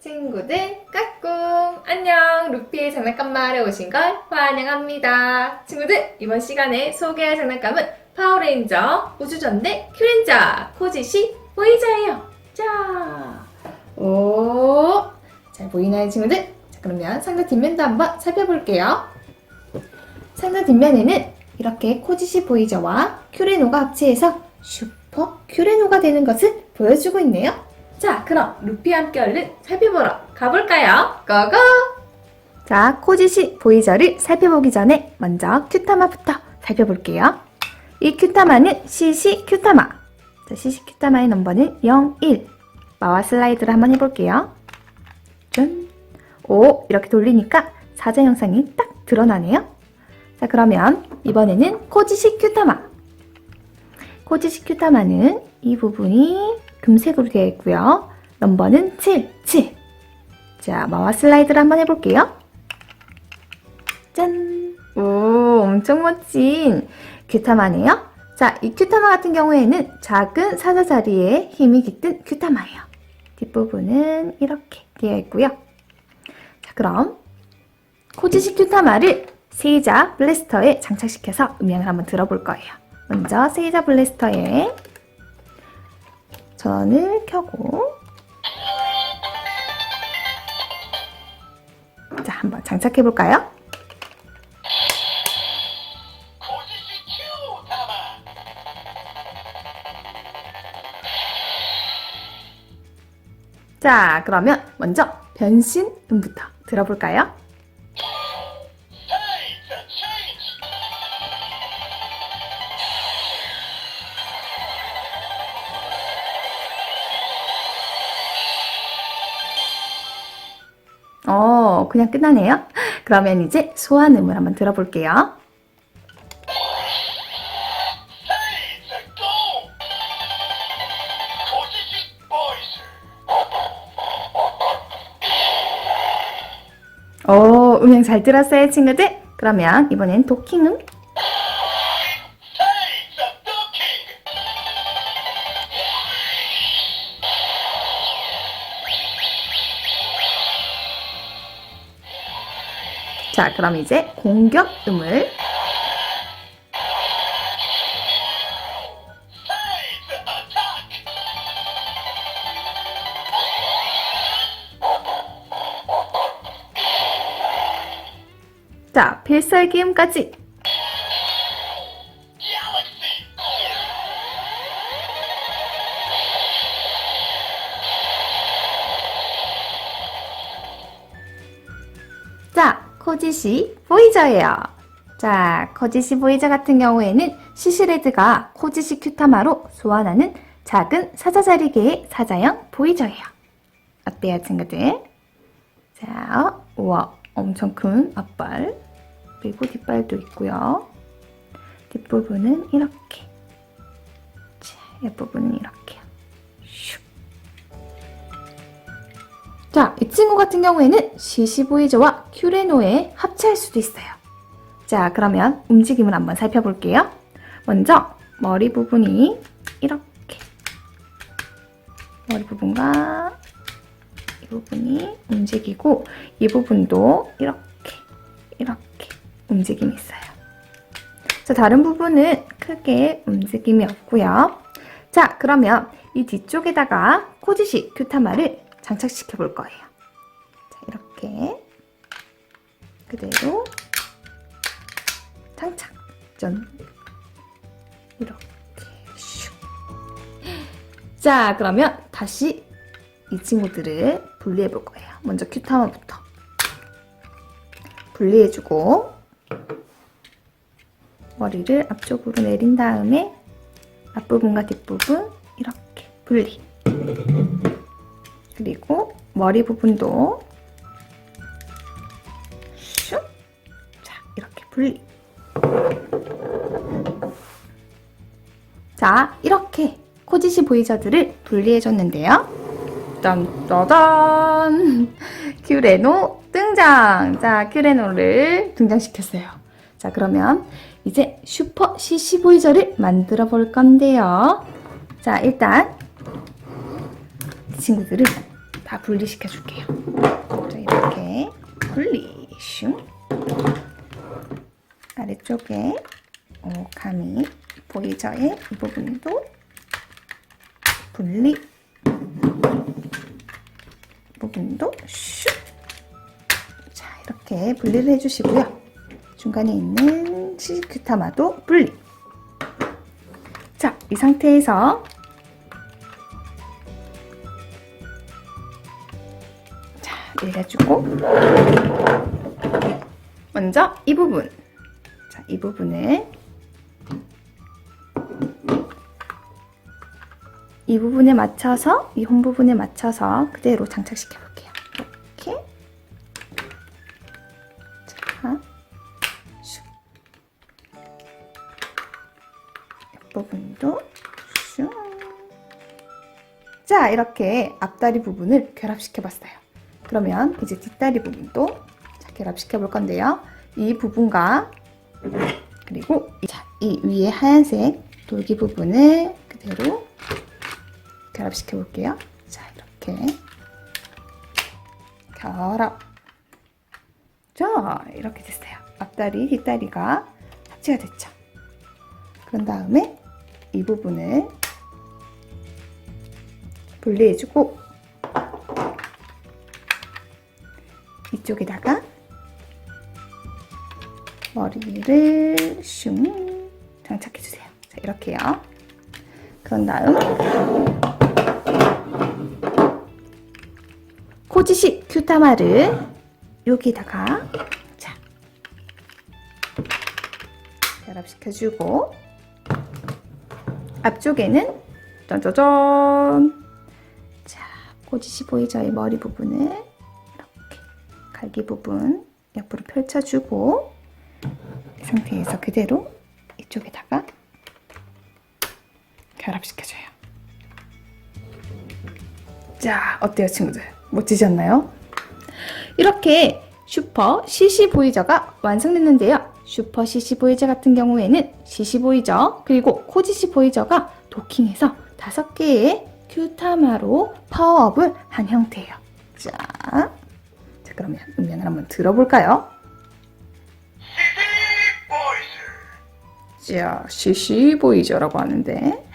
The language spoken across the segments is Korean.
친구들 까꿍. 안녕. 루피의 장난감 마을에 오신 걸 환영합니다. 친구들 이번 시간에 소개할 장난감은 파워레인저 우주전대 큐렌저 코지시 보이저예요. 자오잘 보이나요 친구들? 자 그러면 상자 뒷면도 한번 살펴볼게요. 상자 뒷면에는 이렇게 코지시 보이저와 큐레노가 합체해서 슈퍼 큐레노가 되는 것을 보여주고 있네요 자, 그럼 루피와 함께 얼른 살펴보러 가볼까요? 고고! 자, 코지시 보이저를 살펴보기 전에 먼저 큐타마부터 살펴볼게요. 이 큐타마는 CC 큐타마. 자, CC 큐타마의 넘버는 01. 마와 슬라이드를 한번 해볼게요. 짠. 오, 이렇게 돌리니까 사자 영상이 딱 드러나네요. 자, 그러면 이번에는 코지시 큐타마. 코지시 큐타마는 이 부분이 금색으로 되어 있고요. 넘버는 7, 7. 자, 마와 슬라이드를 한번 해볼게요. 짠! 오, 엄청 멋진 큐타마네요. 자, 이 큐타마 같은 경우에는 작은 사자 자리에 힘이 깃든 큐타마예요. 뒷부분은 이렇게 되어 있고요. 자, 그럼 코지시 큐타마를 세이자 블래스터에 장착시켜서 음향을 한번 들어볼 거예요. 먼저 세이자 블래스터에 전원을 켜고 자 한번 장착해 볼까요? 자 그러면 먼저 변신 음부터 들어볼까요? 어, 그냥 끝나네요. 그러면 이제 소환음을 한번 들어볼게요. 오, 음향 잘 들었어요, 친구들? 그러면 이번엔 도킹음. 자, 그럼 이제 공격음을. 자, 필살기음까지. 코지시 보이저예요. 자, 코지시 보이저 같은 경우에는 시시레드가 코지시 큐타마로 소환하는 작은 사자자리개의 사자형 보이저예요. 어때요, 친구들? 자, 우와, 엄청 큰 앞발. 그리고 뒷발도 있고요. 뒷부분은 이렇게. 자, 옆부분은 이렇게요. 슉. 자, 이 친구 같은 경우에는 시시보이저와 큐레노에 합체할 수도 있어요. 자, 그러면 움직임을 한번 살펴볼게요. 먼저 머리 부분이 이렇게 머리 부분과 이 부분이 움직이고 이 부분도 이렇게 이렇게 움직임이 있어요. 자, 다른 부분은 크게 움직임이 없고요. 자, 그러면 이 뒤쪽에다가 코지시 큐타마를 장착시켜 볼 거예요. 자, 이렇게 그대로 장착. 전 이렇게 슉. 자, 그러면 다시 이 친구들을 분리해 볼 거예요. 먼저 큐타마부터 분리해 주고 머리를 앞쪽으로 내린 다음에 앞부분과 뒷부분 이렇게 분리. 그리고 머리 부분도 분리. 자, 이렇게 코지시 보이저들을 분리해 줬는데요. 짠짜잔! 큐레노 등장! 자, 큐레노를 등장시켰어요. 자, 그러면 이제 슈퍼 CC 보이저를 만들어 볼 건데요. 자, 일단 이 친구들을 다 분리시켜 줄게요. 자, 이렇게 분리. 슝. 아래쪽에 오카미 보이저의 이 부분도 분리. 이 부분도 슉. 자, 이렇게 분리를 해주시고요. 중간에 있는 시즈큐타마도 분리. 자, 이 상태에서 자, 내려주고 먼저 이 부분 자, 이 부분을 이 부분에 맞춰서 이 홈 부분에 맞춰서 그대로 장착시켜 볼게요. 이렇게 자, 슉. 부분도 슝. 자, 이렇게 앞다리 부분을 결합시켜 봤어요. 그러면 이제 뒷다리 부분도 자, 결합시켜 볼 건데요. 이 부분과 그리고 이- 자, 이 위에 하얀색 돌기 부분을 그대로 결합시켜 볼게요. 자, 이렇게 결합. 자, 이렇게 됐어요. 앞다리, 뒷다리가 합체가 됐죠. 그런 다음에 이 부분을 분리해주고 이쪽에다가 머리를 슝 장착해주세요. 자, 이렇게요. 그런 다음 코지식 큐타마를 여기다가 자 결합시켜주고 앞쪽에는 짜자잔 자 코지시 보이저의 머리 부분을 이렇게 갈기 부분 옆으로 펼쳐주고 이 상태에서 그대로 이쪽에다가 결합시켜줘요. 자, 어때요, 친구들? 멋지지 않나요? 이렇게 슈퍼 CC 보이저가 완성됐는데요. 슈퍼 CC 보이저 같은 경우에는 CC 보이저 그리고 코지시 보이저가 도킹해서 다섯 개의 큐타마로 파워업을 한 형태예요. 자, 자 그러면 음면을 한번 들어볼까요? 자, CC 보이저라고 하는데 시시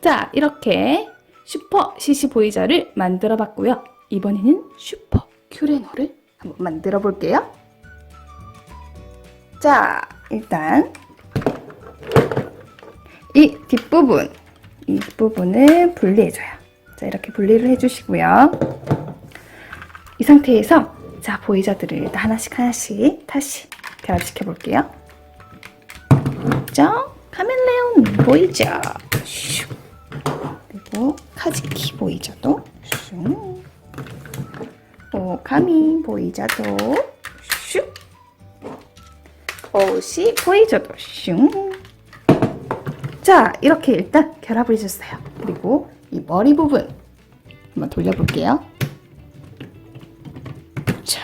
자, 이렇게 슈퍼 CC 보이저를 만들어 봤고요. 이번에는 슈퍼 큐레노를 한번 만들어 볼게요. 자, 일단 이 뒷부분, 이 뒷부분을 분리해줘요. 자, 이렇게 분리를 해주시고요. 이 상태에서 자, 보이저들을 일단 하나씩 하나씩 다시 결합시켜 볼게요. 자, 카멜레온 보이저. 슉. 그리고 카즈키 보이저도 슝. 오카미 보이저도 슉. 오시 보이저도 슝. 자, 이렇게 일단 결합을 해줬어요. 그리고 이 머리 부분 한번 돌려볼게요. 자,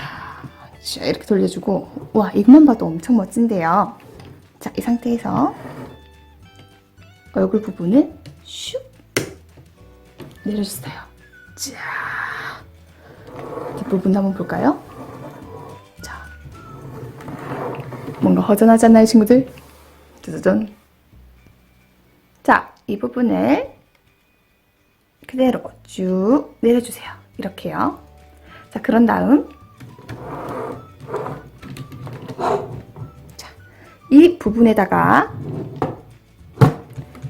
자 이렇게 돌려주고 와 이것만 봐도 엄청 멋진데요. 자, 이 상태에서 얼굴 부분을 슉 내려주세요. 자, 뒷부분 한번 볼까요? 자, 뭔가 허전하지 않나요, 친구들? 짜자잔. 자, 이 부분을 그대로 쭉 내려주세요. 이렇게요. 자, 그런 다음 자, 이 부분에다가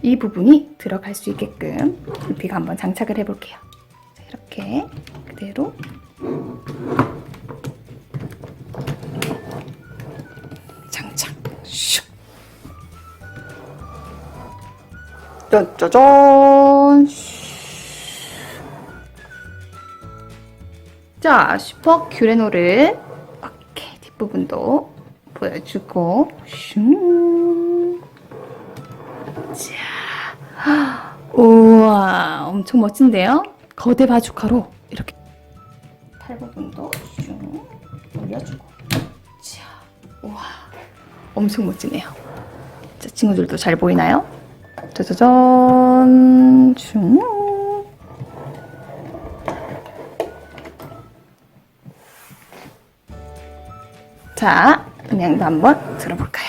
이 부분이 들어갈 수 있게끔 루피가 한번 장착을 해볼게요. 자, 이렇게 그대로 짜자잔. 자, 슈퍼 큐레노를 이렇게 뒷부분도 보여주고 슝. 자, 우와, 엄청 멋진데요? 거대 바주카로 이렇게 팔 부분도 슝 올려주고 자, 엄청 멋지네요. 자, 친구들도 잘 보이나요? 짜자잔, 슝. 자, 음향도 한번 들어볼까요?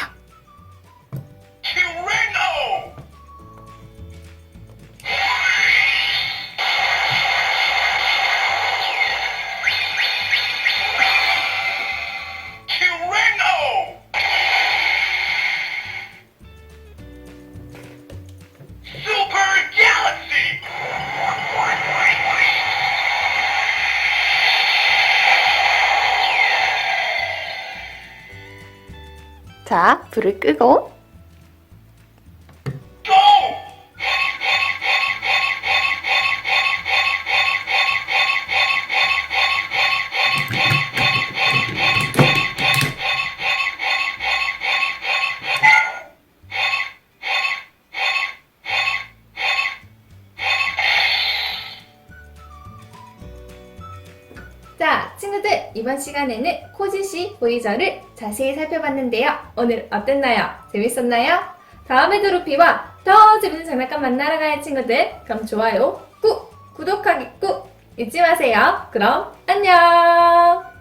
불을 끄고! 자, 친구들, 이번 시간에는 보이저를 자세히 살펴봤는데요. 오늘 어땠나요? 재밌었나요? 다음에 드로피와 더 재밌는 장난감 만나러 가요, 친구들. 그럼 좋아요 꾹, 구독하기 꾹 잊지 마세요. 그럼 안녕!